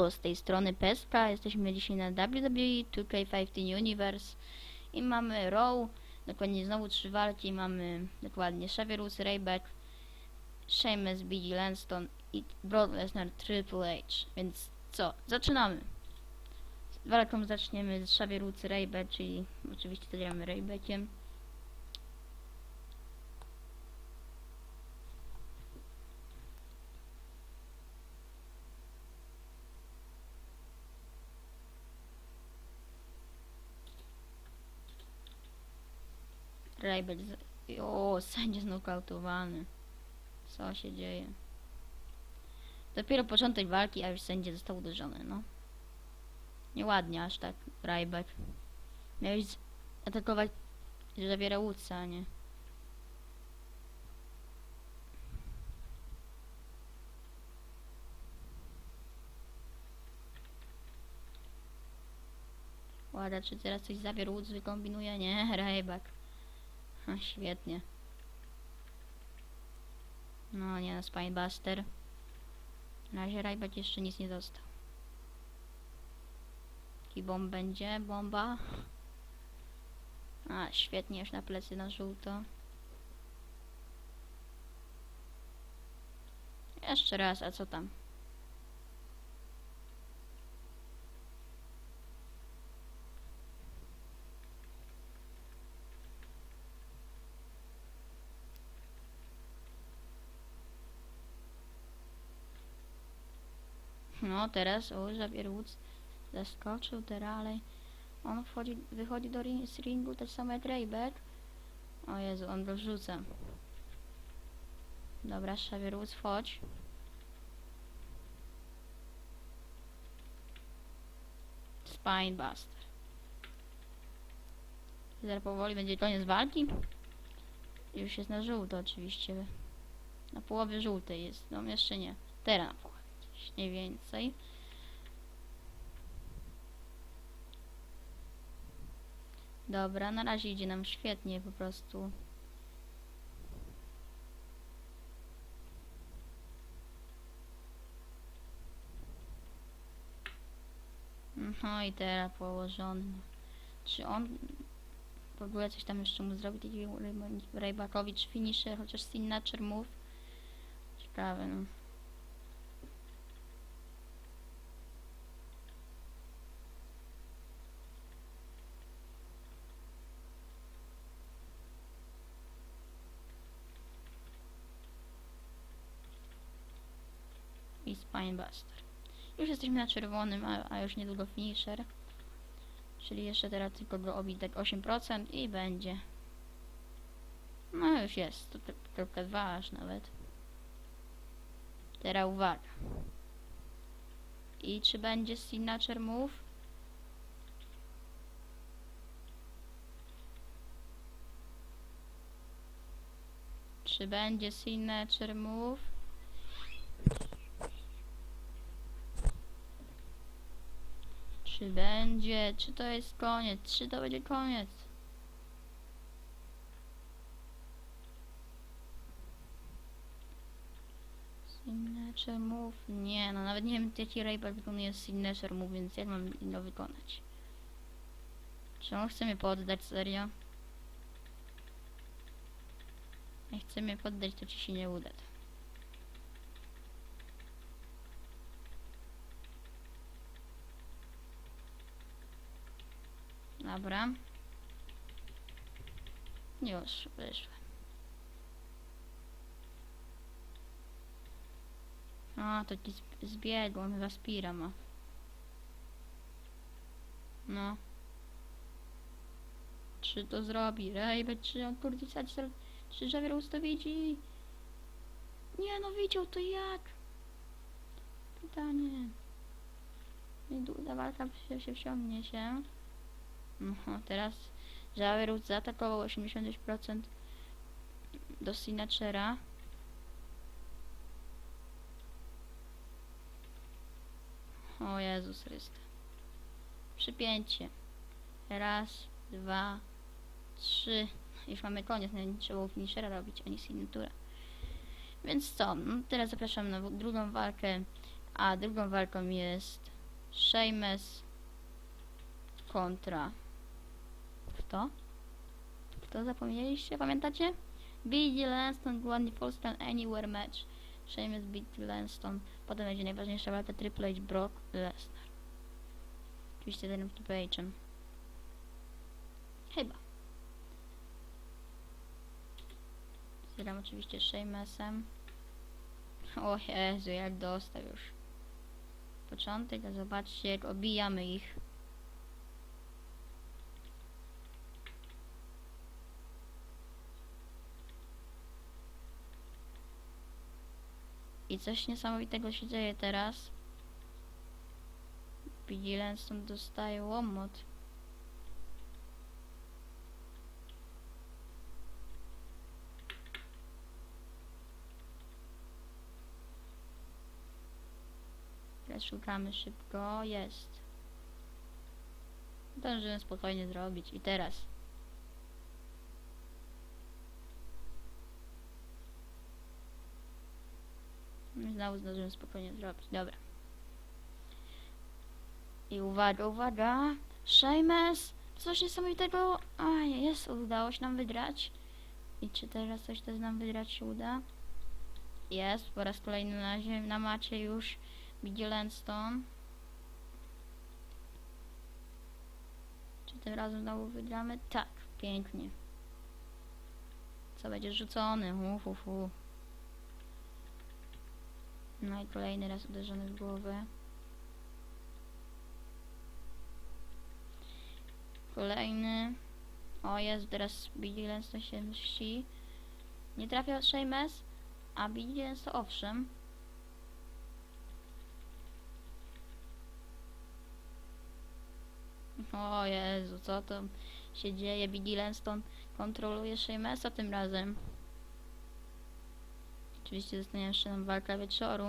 Siemanko, z tej strony Peska, jesteśmy dzisiaj na WWE 2K15 Universe i mamy Raw, dokładnie znowu trzy walki, mamy dokładnie Xavierus, Rayback, Sheamus, BG Lanston i Brock Lesnar Triple H, więc co, zaczynamy! Z walką zaczniemy z Xavierus, Rayback, czyli oczywiście to gramy Raybackiem. Rayback, z... o, sędzia znokautowany. Co się dzieje? Dopiero początek walki, a już sędzia został uderzony, no. Nieładnie aż tak, Ryback. Miałeś atakować Javiera Woodsa, a nie. Ładna, czy teraz coś Javier Woods wykombinuje? Nie, Ryback. Ha, świetnie. No nie, no Spinebuster. Na razie Ryback jeszcze nic nie dostał. Jaki bomb będzie? Bomba? A, świetnie, już na plecy na żółto. Jeszcze raz, a co tam? No teraz, o, Xavier Woods zaskoczył dalej. On wchodzi, wychodzi do ring, z ringu tak samo jak Rayback. O Jezu, on go. Dobra, Xavier Woods, wchodź. Spinebuster. Zaraz powoli będzie koniec walki. Już jest na żółto oczywiście. Na połowie żółtej jest, no jeszcze nie. Teraz nie więcej. Dobra, na razie idzie nam świetnie po prostu. No i teraz położony. Czy on w ogóle coś tam jeszcze mu zrobi takiego Raybackowi, czy finisher, chociaż signature move? Ciekawe, no. i Spinebuster. Już jesteśmy na czerwonym, a, a już niedługo finisher. Czyli jeszcze teraz tylko go obić tak 8% i będzie. No już jest, to tylko dwa aż nawet. Teraz uwaga. I czy będzie signature move? Czy będzie signature move? Czy będzie? Czy to jest koniec? Czy to będzie koniec? Signature move? Nie, no nawet nie wiem jaki Rayback wykonuje signature move, więc jak mam go wykonać? Czy on chce mnie poddać, serio? Jak chce mnie poddać, to ci się nie uda. Dobra. Już wyszło. A, to ci zb- zbiegł, on chyba Spira ma. No. Czy to zrobi? Rejbet, czy on kurde teraz- Czy Javier ustawici? Nie no, widział to jak? Pytanie. I długa walka się, się wsiągnie się. No, teraz Javerus zaatakował 86% do Sinachera. O Jezus Chryste. Przypięcie. Raz, dwa, trzy. Już mamy koniec, nie trzeba finishera robić, ani signatura. Więc co, no teraz zapraszam na drugą walkę A drugą walką jest Sheamus kontra kto? Kto zapomnieliście? Pamiętacie? BD Lanston Glendy Polskan Anywhere Match. Sheamus beat Lanston. Potem będzie najważniejsza walka Triple H Brock Lesnar. Oczywiście z Adam Triple H'em. Chyba. Zgram oczywiście Sheamusem. O Jezu, jak dostał już. Początek, a zobaczcie jak obijamy ich. I coś niesamowitego się dzieje teraz. Billy Lanston dostaje łomot. Szukamy szybko. Jest. Zdążyłem spokojnie zrobić. I teraz. Znowu zdążyłem spokojnie zrobić. Dobra. I uwaga, uwaga. Sheamus! Coś niesamowitego. A, jest, udało się nam wygrać. I czy teraz coś też nam wygrać się uda? Jest, po raz kolejny na, na macie już Biggie Lanston. Czy tym razem znowu wygramy? Tak, pięknie. Co będzie rzucony? Uf, uf, uf. No i kolejny raz uderzony w głowę. Kolejny. O, jest teraz się mści. Nie trafia Sheamus, a Biggie Lanston owszem. O Jezu, co to się dzieje? Lanston kontroluje Sheamusa tym razem. Oczywiście zostanie jeszcze nam walka wieczoru.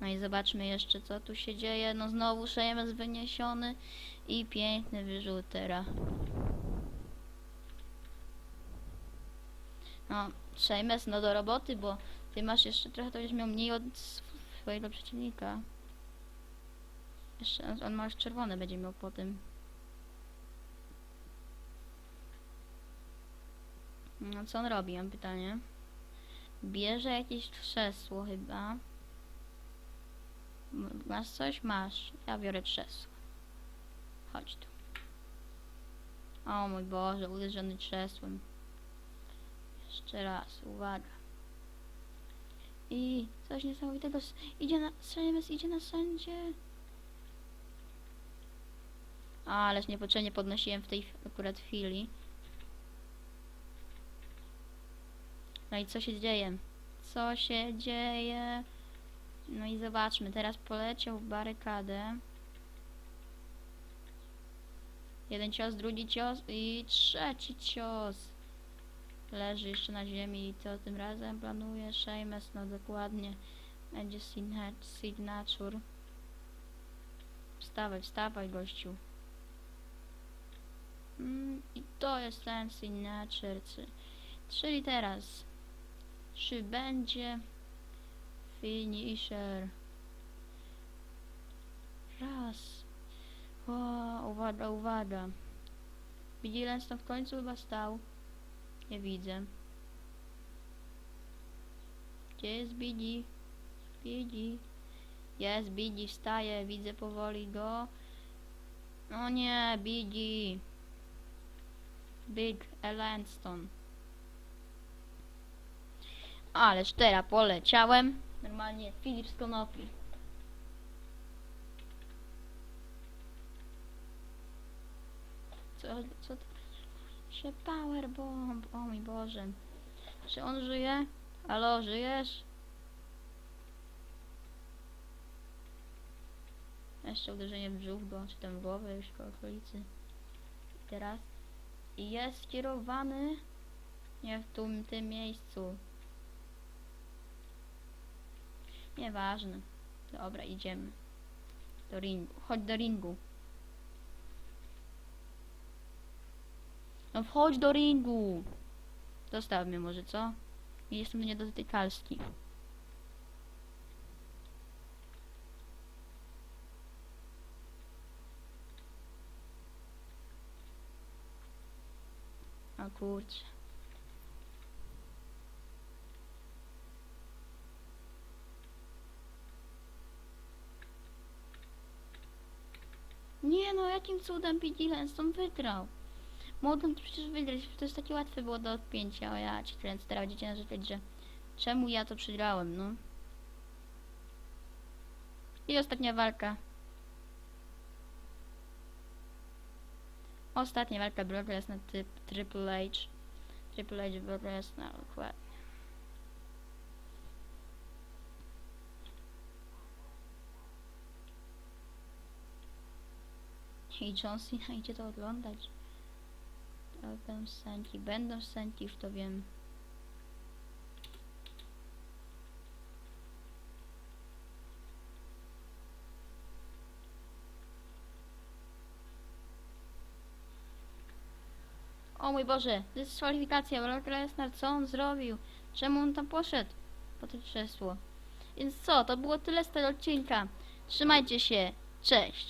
No i zobaczmy jeszcze co tu się dzieje. No znowu Sheamus wyniesiony i piękny wyrzut. No, Sheamus no do roboty, bo ty masz jeszcze trochę, to będziesz miał mniej od swojego przeciwnika. Jeszcze on- ma czerwone będzie miał po tym. No co on robi, mam pytanie. Bierze jakieś krzesło chyba. Masz coś? Masz. Ja biorę krzesło. Chodź tu. O mój Boże, uderzony krzesłem. Jeszcze raz, uwaga. I coś niesamowitego. Idzie na... Sheamus idzie na sędzie. Ależ niepotrzebnie podnosiłem w tej akurat chwili. No i co się dzieje? Co się dzieje? No i zobaczmy, teraz poleciał w barykadę. Jeden cios, drugi cios i trzeci cios. Leży jeszcze na ziemi i co tym razem planuje Sheamus? No dokładnie. Będzie signa- signature. Wstawaj, wstawaj gościu. Mm, I to jest ten signature. czy- Czyli teraz czy będzie finisher? Raz. O, uwaga, uwaga. Widzi Lanston w końcu chyba stał. Nie widzę. Gdzie jest Biddy? Biddy. Jest Biddy, wstaje, widzę powoli go. O nie, Biddy. Big Lanston. Ależ teraz poleciałem. Normalnie Filip z konopi. Co, co to? Się powerbomb, o mój Boże. Czy on żyje? Halo, żyjesz? Jeszcze uderzenie w brzuch go, czy tam głowę już po okolicy. I teraz. I jest skierowany nie w tym, tym miejscu. Nieważne. Dobra, idziemy. Do ringu. Chodź do ringu. No wchodź do ringu. Zostaw mnie może, co? Jestem niedotykalski. O kurczę. Nie no, jakim cudem Pete Lanston wygrał? Mogłem to przecież wygrać, to jest takie łatwe było do odpięcia, o ja ci kręcę, teraz będziecie narzekać, że czemu ja to przegrałem, no. I ostatnia walka. Ostatnia walka Brock Lesnar typ Triple H. Triple H Brock Lesnar, dokładnie. I John Cena idzie to oglądać. Będą sędzi, będą sędzi, już to wiem. O mój Boże, dyskwalifikacja, Brock Lesnar, co on zrobił? Czemu on tam poszedł? Po to krzesło. Więc co, to było tyle z tego odcinka. Trzymajcie się, cześć!